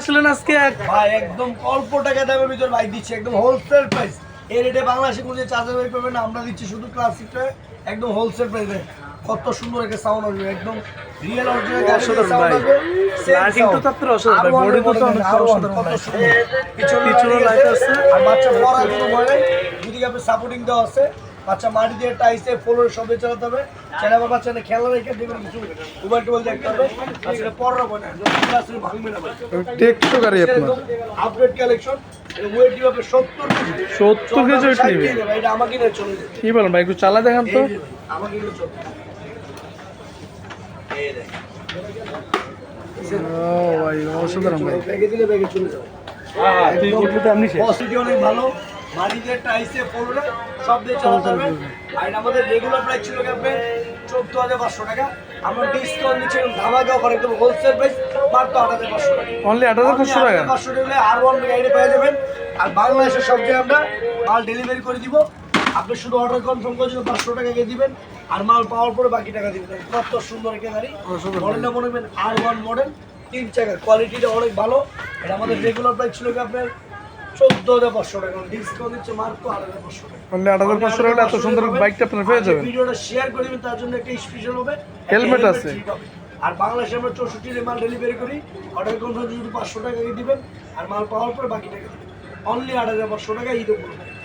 আসলেন আজকে ভাই একদম অল্প টাকা দামের ভিতর বাইক দিচ্ছি একদম হোলসেল প্রাইস এই রেটে বাংলাদেশে কোনো চার্জার বাইক পাবেন না আমরা দিচ্ছি শুধু ক্লাসিকটা একদম হোলসেল প্রাইসে কত সুন্দর একটা সাউন্ড আসবে একদম রিয়েল অরিজিনাল অসাধারণ ভাই। Lighting তো তো আপনার অসাধারণ ভাই, body তো অনেক অসাধারণ ভাই। পিছনে পিছনে light আছে। আর বাচ্চা পড়ার কোনো ভয় নেই দুদিকে আপনি সাপোর্টিং দেওয়া আছে বাচ্চা মাটি দিয়ে টাইসে ফ্লোরে সবে চালাতে হবে। ছেলে আবার বাচ্চা না খেলা রেখে দেবেন কিছু মোবাইল টোবাইল দেখতে হবে। বাচ্চাটা পড়ার ভয় না ক্লাসে ভাঙবে না ভাই। টেকটো গাড়ি আপনার। আপডেট কালেকশন ওয়েট দিবে আপনার 70 কেজি। 70 কেজি weight ষাট ভাই, এটা আমাকে নিয়ে চলে যাবে কি বলেন ভাই একটু চালা দেখান তো। এই আমাকে নিয়ে চলে যাবে। এই দেখ। ও ভাই অসাধারণ ভাই। ব্যাগে দিলে ব্যাগে চলে যাবে। তুই বলবি আপনি। কোয়ালিটি অনেক ভালো। মাটিতে টাইসে ফ্লোরে সব দিয়ে চালাতে হবে আর আমাদের রেগুলার প্রাইস ছিল কি আপনার চোদ্দ হাজার পাঁচশো টাকা। আমরা ডিসকাউন্ট দিচ্ছি ধামাকা অফার একদম হোলসেল প্রাইস মাত্র আট হাজার পাঁচশো টাকা। অনলি আট হাজার পাঁচশো টাকা? পাঁচশো টাকা। আর ওয়ান গাড়ি পেয়ে যাবেন। আর বাংলাদেশের সব জায়গায় আমরা মাল ডেলিভারি করে দিব। আপনি শুধু অর্ডার কনফার্ম করে পাঁচশো টাকা দিয়ে দিবেন। আর মাল পাওয়ার পরে বাকি টাকা দিবেন। কত সুন্দর একটা গাড়ি। মডেলটা মনে করবেন আর ওয়ান মডেল তিন চাকা কোয়ালিটিটা অনেক ভালো। এটা আমাদের রেগুলার প্রাইস ছিল আপনার এত সুন্দর বাইকটা আপনার পেয়ে যাবেন। ভিডিওটা শেয়ার করে তার জন্য একটা স্পেশাল হবে। হেলমেট আছে। আর বাংলাদেশে আমরা চৌষট্টি মাল ডেলিভারি করি। অর্ডার কনফার্ম যদি পাঁচশো টাকা দিবেন আর মাল পাওয়ার পর বাকি টাকা দিবেন। অনলি আট হাজার পাঁচশো টাকা ঈদ উপলক্ষে